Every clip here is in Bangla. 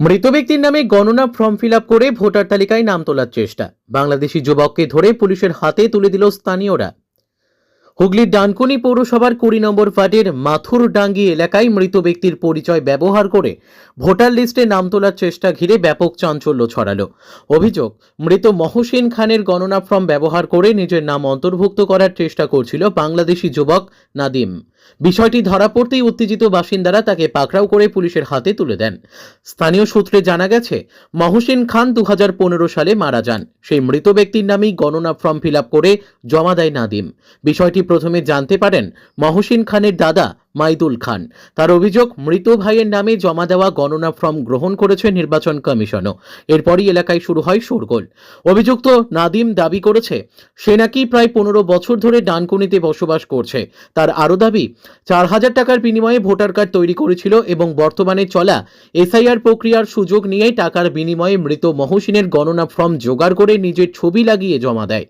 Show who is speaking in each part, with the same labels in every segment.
Speaker 1: মৃত ব্যক্তির নামে গণনা ফর্ম ফিল করে ভোটার তালিকায় নাম তোলার চেষ্টা। বাংলাদেশি যুবককে ধরে পুলিশের হাতে তুলে দিল স্থানীয়রা। হুগলির ডানকুনি পৌরসভার কুড়ি নম্বর ওয়ার্ডের মাথুরডাঙ্গি এলাকায় মৃত ব্যক্তির পরিচয় ব্যবহার করে ভোটার লিস্টে নাম তোলার চেষ্টা ঘিরে ব্যাপক চাঞ্চল্য ছড়ালো। অভিযোগ, মৃত মহসিন খানের গণনা ফর্ম ব্যবহার করে নিজের নাম অন্তর্ভুক্ত করার চেষ্টা করছিল বাংলাদেশি যুবক নাদিম। বিষয়টি ধরা পড়তেই উত্তেজিত বাসিন্দারা তাকে পাকড়াও করে পুলিশের হাতে তুলে দেন। স্থানীয় সূত্রে জানা গেছে, মহসিন খান দু হাজার পনেরো সালে মারা যান। সেই মৃত ব্যক্তির নামেই গণনা ফর্ম ফিল করে জমা দেয় নাদিম। বিষয়টি প্রথমে জানতে পারেন মহসিন খানের দাদা মাইদুল খান। তার অভিযোগ, মৃত ভাইয়ের নামে জমা দেওয়া গণনা ফর্ম গ্রহণ করেছে নির্বাচন কমিশনও। এরপরই এলাকায় শুরু হয় শোরগোল। অভিযুক্ত নাদিম দাবি করেছে, সে নাকি প্রায় পনেরো বছর ধরে ডানকুনিতে বসবাস করছে। তার আরও দাবি, চার হাজার টাকার বিনিময়ে ভোটার কার্ড তৈরি করেছিল এবং বর্তমানে চলা এসআইআর প্রক্রিয়ার সুযোগ নিয়েই টাকার বিনিময়ে মৃত মহসিনের গণনা ফর্ম জোগাড় করে নিজের ছবি লাগিয়ে জমা দেয়।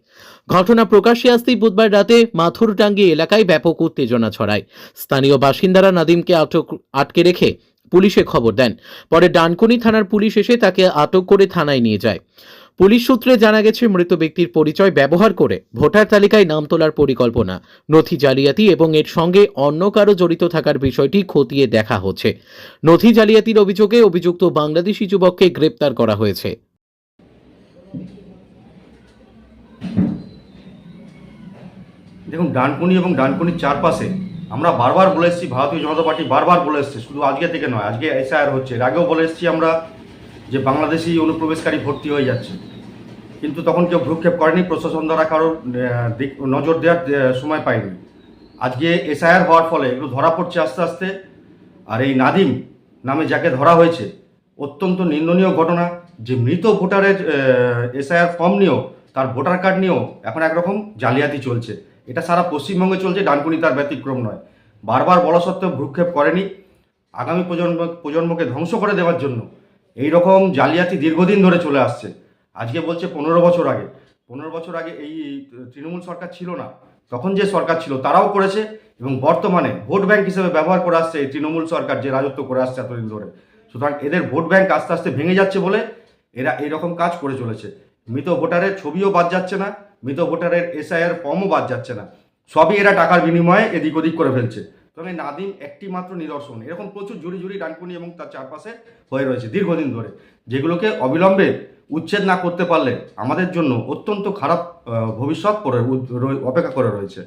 Speaker 1: ঘটনা প্রকাশ্যে আসতেই বুধবার রাতে মাথুরটাঙ্গি এলাকায় ব্যাপক উত্তেজনা ছড়ায়। স্থানীয় বাসিন্দারা নাদিমকে আটক, আটকে রেখে পুলিশে খবর দেন। পরে ডানকুনি থানার পুলিশ এসে তাকে আটক করে থানায় নিয়ে যায়। পুলিশ সূত্রে জানা গেছে, মৃত ব্যক্তির পরিচয় ব্যবহার করে ভোটার তালিকায় নাম তোলার পরিকল্পনা, নথি জালিয়াতি এবং এর সঙ্গে অন্য কারও জড়িত থাকার বিষয়টি খতিয়ে দেখা হচ্ছে। নথি জালিয়াতির অভিযোগে অভিযুক্ত বাংলাদেশি যুবককে গ্রেপ্তার করা হয়েছে।
Speaker 2: দেখুন, ডানকুনি এবং ডানকুনির চারপাশে আমরা বারবার বলে এসেছি, ভারতীয় জনতা পার্টি বারবার বলে এসছে, শুধু আজকে থেকে নয়, আজকে এসআইআর হচ্ছে। এর আগেও বলে এসেছি আমরা যে বাংলাদেশি অনুপ্রবেশকারী ভর্তি হয়ে যাচ্ছে। কিন্তু তখন কেউ ভ্রুক্ষেপ করেনি, প্রশাসন দ্বারা কারোর দিক, নজর দেওয়ার সময় পায়নি। আজকে এসআইআর হওয়ার ফলে এগুলো ধরা পড়ছে আস্তে আস্তে। আর এই নাদিম নামে যাকে ধরা হয়েছে, অত্যন্ত নিন্দনীয় ঘটনা। যে মৃত ভোটারের এসআইআর ফর্ম নিয়েও, তার ভোটার কার্ড নিয়েও এখন একরকম জালিয়াতি চলছে। এটা সারা পশ্চিমবঙ্গে চলছে, ডানকুনি তার ব্যতিক্রম নয়। বারবার বলা সত্ত্বেও ভ্রুক্ষেপ করেনি, আগামী প্রজন্ম, প্রজন্মকে ধ্বংস করে দেওয়ার জন্য। এই রকম জালিয়াতি দীর্ঘদিন ধরে চলে আসছে। আজকে বলছে পনেরো বছর আগে। পনেরো বছর আগে এই তৃণমূল সরকার ছিল না। তখন যে সরকার ছিল, তারাও করেছে এবং বর্তমানে ভোট ব্যাংক হিসেবে ব্যবহার করে আসছে এই তৃণমূল সরকার যে রাজত্ব করে আসছে এতদিন ধরে। সুতরাং এদের ভোট ব্যাংক আস্তে আস্তে ভেঙে যাচ্ছে বলে এরা এরকম কাজ করে চলেছে। মৃত ভোটারের ছবিও বাদ যাচ্ছে না। মৃত ভোটারের এসআইআর ফর্মও বাদ যাচ্ছে না। সবই এরা টাকার বিনিময়ে এদিক ওদিক করে ফেলছে। তবে নাদিম একটি মাত্র নিদর্শন। এরকম প্রচুর জুড়ি জুড়ি ডানকুনি এবং তার চারপাশে হয়ে রয়েছে দীর্ঘদিন ধরে। যেগুলোকে অবিলম্বে উচ্ছেদ না করতে পারলে আমাদের জন্য অত্যন্ত খারাপ ভবিষ্যৎ পরে অপেক্ষা করে রয়েছে।